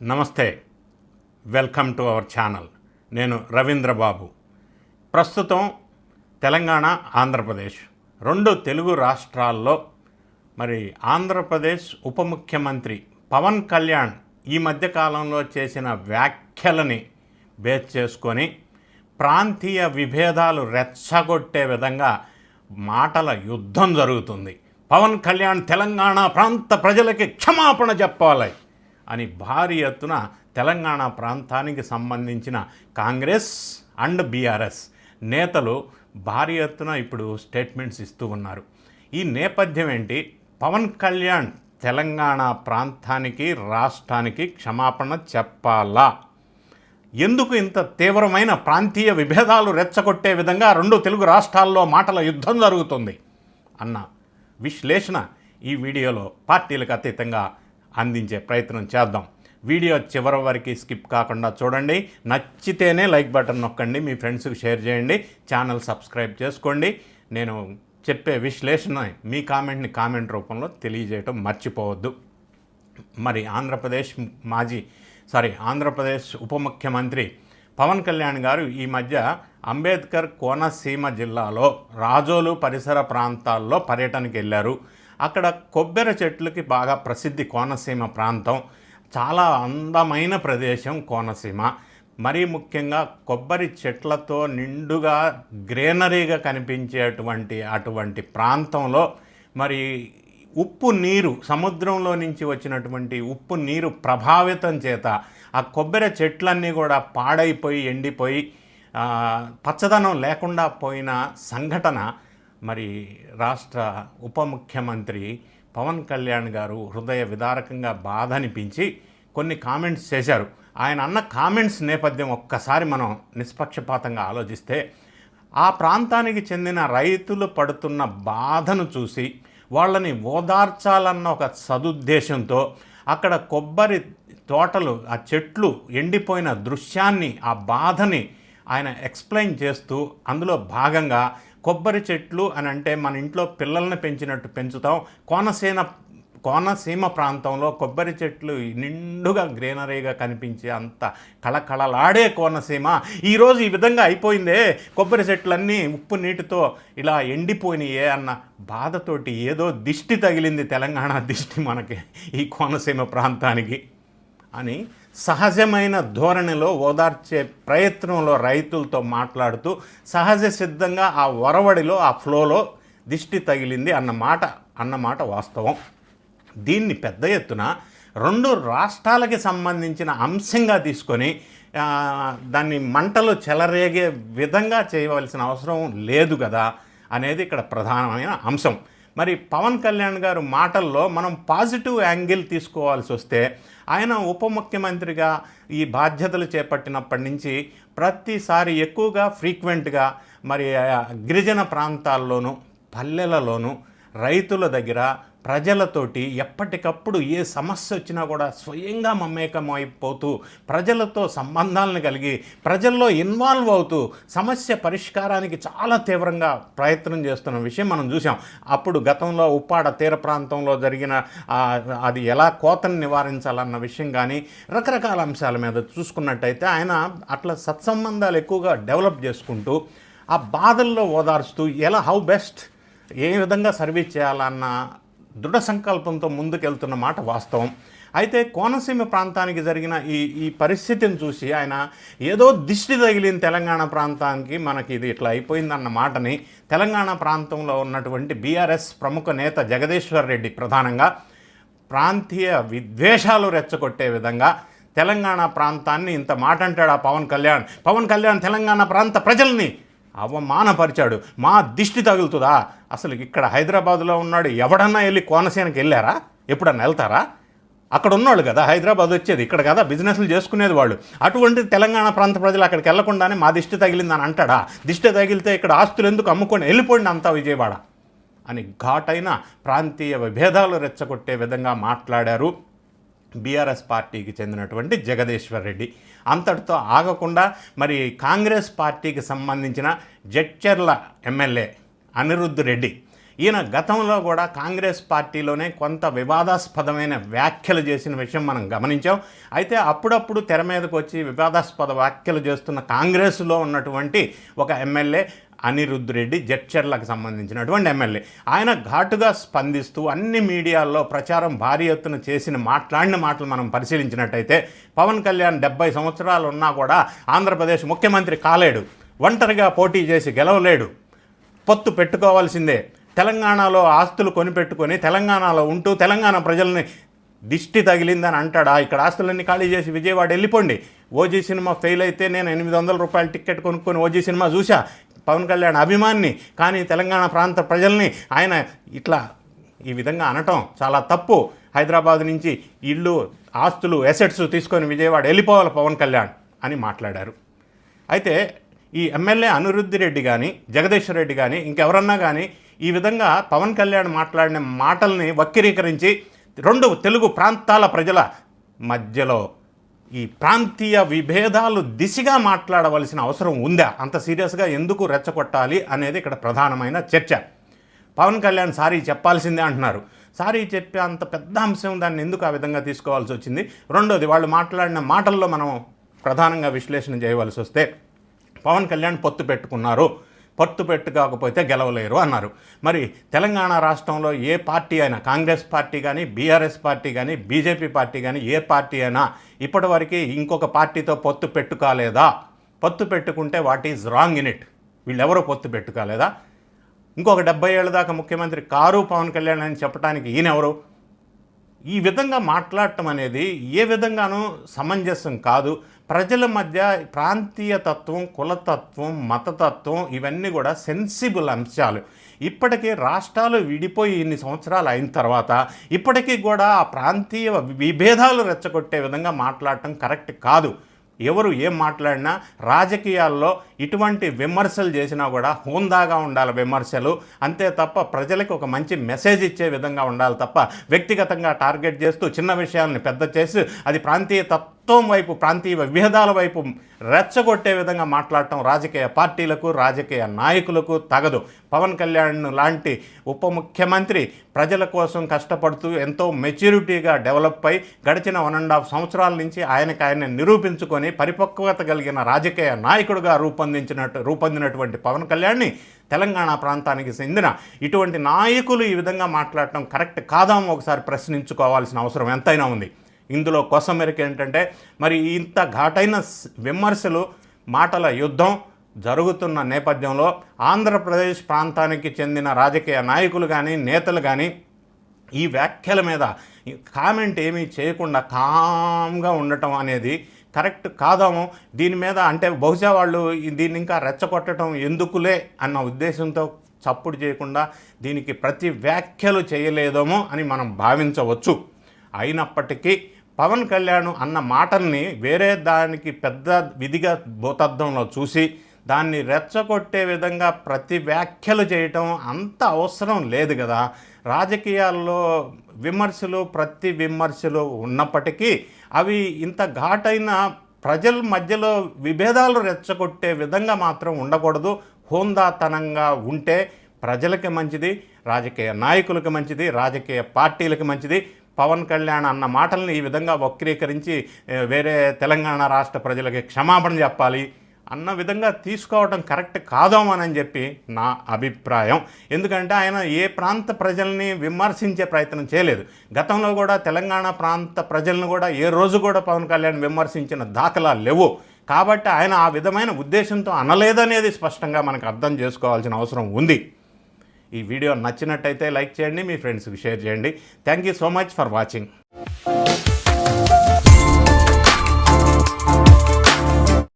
నమస్తే. Welcome to our channel. నేను రవీంద్ర బాబు ప్రస్తుతం తెలంగాణ ఆంధ్రప్రదేశ్ రెండు తెలుగు రాష్ట్రాల్లో మరి ఆంధ్రప్రదేశ్ ఉప ముఖ్యమంత్రి పవన్ కళ్యాణ్ ఈ మధ్యకాలంలో చేసిన వ్యాఖ్యలని బేస్ చేసుకొని ప్రాంతీయ విభేదాలు రెచ్చగొట్టే విధంగా మాటల యుద్ధం జరుగుతుంది. పవన్ కళ్యాణ్ తెలంగాణ ప్రాంత ప్రజలకి క్షమాపణ చెప్పాలి. అని భారీ ఎత్తున తెలంగాణ ప్రాంతానికి సంబంధించిన కాంగ్రెస్ అండ్ బీఆర్ఎస్ నేతలు భారీ ఎత్తున ఇప్పుడు స్టేట్మెంట్స్ ఇస్తూ ఉన్నారు. ఈ నేపథ్యం ఏంటి? పవన్ కళ్యాణ్ తెలంగాణ ప్రాంతానికి రాష్ట్రానికి క్షమాపణ చెప్పాలా? ఎందుకు ఇంత తీవ్రమైన ప్రాంతీయ విభేదాలు రెచ్చగొట్టే విధంగా రెండు తెలుగు రాష్ట్రాల్లో మాటల యుద్ధం జరుగుతుంది? అన్న విశ్లేషణ ఈ వీడియోలో పార్టీలకు అతీతంగా అందించే ప్రయత్నం చేద్దాం. వీడియో చివరి వరకు స్కిప్ కాకుండా చూడండి. నచ్చితేనే లైక్ బటన్ నొక్కండి. మీ ఫ్రెండ్స్కి షేర్ చేయండి. ఛానల్ సబ్స్క్రైబ్ చేసుకోండి. నేను చెప్పే విశ్లేషణ మీ కామెంట్ని కామెంట్ రూపంలో తెలియజేయటం మర్చిపోవద్దు. మరి ఆంధ్రప్రదేశ్ మాజీ సారీ ఆంధ్రప్రదేశ్ ఉప ముఖ్యమంత్రి పవన్ కళ్యాణ్ గారు ఈ మధ్య అంబేద్కర్ కోనసీమ జిల్లాలో రాజోలు పరిసర ప్రాంతాల్లో పర్యటనకు వెళ్ళారు. అక్కడ కొబ్బరి చెట్లకి బాగా ప్రసిద్ధి కోనసీమ ప్రాంతం. చాలా అందమైన ప్రదేశం కోనసీమ. మరీ ముఖ్యంగా కొబ్బరి చెట్లతో నిండుగా గ్రీనరీగా కనిపించేటువంటి అటువంటి ప్రాంతంలో మరి ఉప్పు నీరు సముద్రంలో నుంచి వచ్చినటువంటి ఉప్పు నీరు ప్రభావితం చేత ఆ కొబ్బరి చెట్లన్నీ కూడా పాడైపోయి ఎండిపోయి పచ్చదనం లేకుండా పోయిన సంఘటన మరి రాష్ట్ర ఉప ముఖ్యమంత్రి పవన్ కళ్యాణ్ గారు హృదయ విదారకంగా బాధ అనిపించి కొన్ని కామెంట్స్ చేశారు. ఆయన అన్న కామెంట్స్ నేపథ్యం ఒక్కసారి మనం నిష్పక్షపాతంగా ఆలోచిస్తే ఆ ప్రాంతానికి చెందిన రైతులు పడుతున్న బాధను చూసి వాళ్ళని ఓదార్చాలన్న ఒక సదుద్దేశంతో అక్కడ కొబ్బరి తోటలు ఆ చెట్లు ఎండిపోయిన దృశ్యాన్ని ఆ బాధని ఆయన ఎక్స్ప్లెయిన్ చేస్తూ అందులో భాగంగా కొబ్బరి చెట్లు అని అంటే మన ఇంట్లో పిల్లల్ని పెంచినట్టు పెంచుతాం. కోనసీమ కోనసీమ ప్రాంతంలో కొబ్బరి చెట్లు నిండుగా గ్రీనరీగా కనిపించే అంత కళకళలాడే కోనసీమ. ఈరోజు ఈ విధంగా అయిపోయిందే. కొబ్బరి చెట్లన్నీ ఉప్పు నీటితో ఇలా ఎండిపోయినాయే అన్న బాధతోటి ఏదో దిష్టి తగిలింది తెలంగాణ దిష్టి మనకి ఈ కోనసీమ ప్రాంతానికి. అని సహజమైన ధోరణిలో ఓదార్చే ప్రయత్నంలో రైతులతో మాట్లాడుతూ సహజ సిద్ధంగా ఆ ఒరవడిలో ఆ ఫ్లోలో దిష్టి తగిలింది అన్న మాట అన్నమాట వాస్తవం. దీన్ని పెద్ద ఎత్తున రెండు రాష్ట్రాలకి సంబంధించిన అంశంగా తీసుకొని దాన్ని మంటలు చెలరేగే విధంగా చేయవలసిన అవసరం లేదు కదా అనేది ఇక్కడ ప్రధానమైన అంశం. మరి పవన్ కళ్యాణ్ గారు మాటల్లో మనం పాజిటివ్ యాంగిల్ తీసుకోవాల్సి వస్తే ఆయన ఉప ముఖ్యమంత్రిగా ఈ బాధ్యతలు చేపట్టినప్పటి నుంచి ప్రతిసారి ఎక్కువగా ఫ్రీక్వెంట్గా మరి గిరిజన ప్రాంతాల్లోనూ పల్లెలలోనూ రైతుల దగ్గర ప్రజలతోటి ఎప్పటికప్పుడు ఏ సమస్య వచ్చినా కూడా స్వయంగా మమేకమైపోతూ ప్రజలతో సంబంధాలను కలిగి ప్రజల్లో ఇన్వాల్వ్ అవుతూ సమస్య పరిష్కారానికి చాలా తీవ్రంగా ప్రయత్నం చేస్తున్న విషయం మనం చూసాం అప్పుడు గతంలో ఉప్పాడ తీర ప్రాంతంలో జరిగిన అది ఎలా కోతను నివారించాలన్న విషయం కానీ రకరకాల అంశాల మీద చూసుకున్నట్టయితే ఆయన అట్లా సత్సంబంధాలు ఎక్కువగా డెవలప్ చేసుకుంటూ ఆ బాధల్లో ఓదార్చుతూ ఎలా హౌ బెస్ట్ ఏ విధంగా సర్వీస్ చేయాలన్న దృఢ సంకల్పంతో ముందుకెళ్తున్న మాట వాస్తవం. అయితే కోనసీమ ప్రాంతానికి జరిగిన ఈ ఈ పరిస్థితిని చూసి ఆయన ఏదో దిష్టి తగిలిన తెలంగాణ ప్రాంతానికి మనకి ఇది ఇట్లా అయిపోయిందన్న మాటని తెలంగాణ ప్రాంతంలో ఉన్నటువంటి బీఆర్ఎస్ ప్రముఖ నేత జగదీశ్వర్ రెడ్డి ప్రధానంగా ప్రాంతీయ విద్వేషాలు రెచ్చగొట్టే విధంగా తెలంగాణ ప్రాంతాన్ని ఇంత మాట అంటాడు ఆ పవన్ కళ్యాణ్? పవన్ కళ్యాణ్ తెలంగాణ ప్రాంత ప్రజల్ని అవమానపరిచాడు. మా దిష్టి తగులుతుందా? అసలు ఇక్కడ హైదరాబాద్లో ఉన్నాడు ఎవడన్నా వెళ్ళి కోనసీనకి వెళ్ళారా? ఎప్పుడన్నా వెళ్తారా? అక్కడ ఉన్నవాళ్ళు కదా హైదరాబాద్ వచ్చేది. ఇక్కడ కదా బిజినెస్లు చేసుకునేది వాళ్ళు. అటువంటి తెలంగాణ ప్రాంత ప్రజలు అక్కడికి వెళ్ళకుండానే మా దిష్టి తగిలిందని అంటాడా? దిష్టి తగిలితే ఇక్కడ ఆస్తులు ఎందుకు అమ్ముకొని వెళ్ళిపోండి అంతా విజయవాడ? అని ఘాటైన ప్రాంతీయ విభేదాలు రెచ్చగొట్టే విధంగా మాట్లాడారు బీఆర్ఎస్ పార్టీకి చెందినటువంటి జగదీశ్వర్ రెడ్డి. అంతటితో ఆగకుండా మరి కాంగ్రెస్ పార్టీకి సంబంధించిన జడ్చర్ల ఎమ్మెల్యే అనిరుద్ధ్ రెడ్డి. ఈయన గతంలో కూడా కాంగ్రెస్ పార్టీలోనే కొంత వివాదాస్పదమైన వ్యాఖ్యలు చేసిన విషయం మనం గమనించాం. అయితే అప్పుడప్పుడు తెర మీదకు వచ్చి వివాదాస్పద వ్యాఖ్యలు చేస్తున్న కాంగ్రెస్లో ఉన్నటువంటి ఒక ఎమ్మెల్యే అనిరుద్ధ్ రెడ్డి జడ్చర్లకు సంబంధించినటువంటి ఎమ్మెల్యే. ఆయన ఘాటుగా స్పందిస్తూ అన్ని మీడియాల్లో ప్రచారం భారీ ఎత్తున చేసిన మాట్లాడిన మాటలు మనం పరిశీలించినట్టయితే పవన్ కళ్యాణ్ డెబ్బై సంవత్సరాలు ఉన్నా కూడా ఆంధ్రప్రదేశ్ ముఖ్యమంత్రి కాలేడు. ఒంటరిగా పోటీ చేసి గెలవలేడు. పొత్తు పెట్టుకోవాల్సిందే. తెలంగాణలో ఆస్తులు కొనిపెట్టుకొని తెలంగాణలో ఉంటూ తెలంగాణ ప్రజల్ని దిష్టి తగిలిందని అంటాడా? ఇక్కడ ఆస్తులన్నీ ఖాళీ చేసి విజయవాడ వెళ్ళిపోండి. ఓజీ సినిమా ఫెయిల్ అయితే నేను ఎనిమిది వందల రూపాయల టికెట్ కొనుక్కొని ఓజీ సినిమా చూసా పవన్ కళ్యాణ్ అభిమాన్ని కానీ తెలంగాణ ప్రాంత ప్రజల్ని ఆయన ఇట్లా ఈ విధంగా అనటం చాలా తప్పు. హైదరాబాద్ నుంచి ఇల్లు ఆస్తులు ఎసెట్స్ తీసుకొని విజయవాడ వెళ్ళిపోవాలి పవన్ కళ్యాణ్ అని మాట్లాడారు. అయితే ఈ ఎమ్మెల్యే అనిరుద్ధి రెడ్డి కానీ జగదీశ్వర్ రెడ్డి కానీ ఇంకెవరన్నా కానీ ఈ విధంగా పవన్ కళ్యాణ్ మాట్లాడిన మాటల్ని వక్రీకరించి రెండు తెలుగు ప్రాంతాల ప్రజల మధ్యలో ఈ ప్రాంతీయ విభేదాలు దిశగా మాట్లాడవలసిన అవసరం ఉందా? అంత సీరియస్గా ఎందుకు రెచ్చగొట్టాలి అనేది ఇక్కడ ప్రధానమైన చర్చ. పవన్ కళ్యాణ్ సారీ చెప్పాల్సిందే అంటున్నారు. సారీ చెప్పే అంత పెద్ద అంశం దాన్ని ఎందుకు ఆ విధంగా తీసుకోవాల్సి వచ్చింది? రెండోది వాళ్ళు మాట్లాడిన మాటల్లో మనం ప్రధానంగా విశ్లేషణ చేయవలసి వస్తే పవన్ కళ్యాణ్ పొత్తు పెట్టుకున్నారు. పొత్తు పెట్టుకోకపోతే గెలవలేరు అన్నారు. మరి తెలంగాణ రాష్ట్రంలో ఏ పార్టీ అయినా కాంగ్రెస్ పార్టీ కానీ బీఆర్ఎస్ పార్టీ కానీ బీజేపీ పార్టీ కానీ ఏ పార్టీ అయినా ఇప్పటివరకు ఇంకొక పార్టీతో పొత్తు పెట్టుకోలేదా? పొత్తు పెట్టుకుంటే what is wrong in it? వీళ్ళెవరూ పొత్తు పెట్టుకోలేదా? ఇంకొక డెబ్బై ఏళ్ళ దాకా ముఖ్యమంత్రి కారు పవన్ కళ్యాణ్ అని చెప్పడానికి ఈయనెవరు? ఈ విధంగా మాట్లాడటం అనేది ఏ విధంగానూ సమంజసం కాదు. ప్రజల మధ్య ప్రాంతీయ తత్వం కులతత్వం మతతత్వం ఇవన్నీ కూడా సెన్సిబుల్ అంశాలు. ఇప్పటికీ రాష్ట్రాలు విడిపోయి ఇన్ని సంవత్సరాలు అయిన తర్వాత ఇప్పటికీ కూడా ఆ ప్రాంతీయ విభేదాలు రెచ్చగొట్టే విధంగా మాట్లాడటం కరెక్ట్ కాదు. ఎవరు ఏం మాట్లాడినా రాజకీయాల్లో ఇటువంటి విమర్శలు చేసినా కూడా హోందాగా ఉండాలి విమర్శలు. అంతే తప్ప ప్రజలకు ఒక మంచి మెసేజ్ ఇచ్చే విధంగా ఉండాలి తప్ప వ్యక్తిగతంగా టార్గెట్ చేస్తూ చిన్న విషయాలను పెద్ద చేసి అది ప్రాంతీయ తత్వం వైపు ప్రాంతీయ విభేదాల వైపు రెచ్చగొట్టే విధంగా మాట్లాడటం రాజకీయ పార్టీలకు రాజకీయ నాయకులకు తగదు. పవన్ కళ్యాణ్ లాంటి ఉప ముఖ్యమంత్రి ప్రజల కోసం కష్టపడుతూ ఎంతో మెచ్యూరిటీగా డెవలప్ అయి గడిచిన వన్ అండ్ హాఫ్ సంవత్సరాల నుంచి ఆయనకు ఆయన నిరూపించుకొని పరిపక్వత కలిగిన రాజకీయ నాయకుడుగా రూపొందించినట్టు రూపొందినటువంటి పవన్ కళ్యాణ్ని తెలంగాణ ప్రాంతానికి చెందిన ఇటువంటి నాయకులు ఈ విధంగా మాట్లాడటం కరెక్ట్ కాదామో ఒకసారి ప్రశ్నించుకోవాల్సిన అవసరం ఎంతైనా ఉంది. ఇందులో కొసమెరికి ఏంటంటే మరి ఇంత ఘాటైన విమర్శలు మాటల యుద్ధం జరుగుతున్న నేపథ్యంలో ఆంధ్రప్రదేశ్ ప్రాంతానికి చెందిన రాజకీయ నాయకులు కానీ నేతలు కానీ ఈ వ్యాఖ్యల మీద కామెంట్ ఏమీ చేయకుండా కామ్గా ఉండటం అనేది కరెక్ట్ కాదాము. దీని మీద అంటే బహుశా వాళ్ళు దీన్ని ఇంకా రెచ్చగొట్టడం ఎందుకులే అన్న ఉద్దేశంతో చప్పుడు చేయకుండా దీనికి ప్రతి వ్యాఖ్యలు చేయలేదేమో అని మనం భావించవచ్చు. అయినప్పటికీ పవన్ కళ్యాణ్ అన్న మాటల్ని వేరే దానికి పెద్ద విధిగా భూతద్దంలో చూసి దాన్ని రెచ్చగొట్టే విధంగా ప్రతి వ్యాఖ్యలు చేయటం అంత అవసరం లేదు కదా. రాజకీయాల్లో విమర్శలు ప్రతి విమర్శలు ఉన్నప్పటికీ అవి ఇంత ఘాటైన ప్రజల మధ్యలో విభేదాలు రెచ్చగొట్టే విధంగా మాత్రం ఉండకూడదు. హోందాతనంగా ఉంటే ప్రజలకి మంచిది రాజకీయ నాయకులకు మంచిది రాజకీయ పార్టీలకు మంచిది. పవన్ కళ్యాణ్ అన్న మాటల్ని ఈ విధంగా వక్రీకరించి వేరే తెలంగాణ రాష్ట్ర ప్రజలకి క్షమాపణ చెప్పాలి. అన్న విధంగా తీసుకోవడం కరెక్ట్ కాదామని చెప్పి నా అభిప్రాయం. ఎందుకంటే ఆయన ఏ ప్రాంత ప్రజల్ని విమర్శించే ప్రయత్నం చేయలేదు. గతంలో కూడా తెలంగాణ ప్రాంత ప్రజలను కూడా ఏ రోజు కూడా పవన్ కళ్యాణ్ విమర్శించిన దాఖలాలు లేవు. కాబట్టి ఆయన ఆ విధమైన ఉద్దేశంతో అనలేదనేది స్పష్టంగా మనకు అర్థం చేసుకోవాల్సిన అవసరం ఉంది. ఈ వీడియో నచ్చినట్టయితే లైక్ చేయండి మీ ఫ్రెండ్స్కి షేర్ చేయండి. Thank you so much for watching.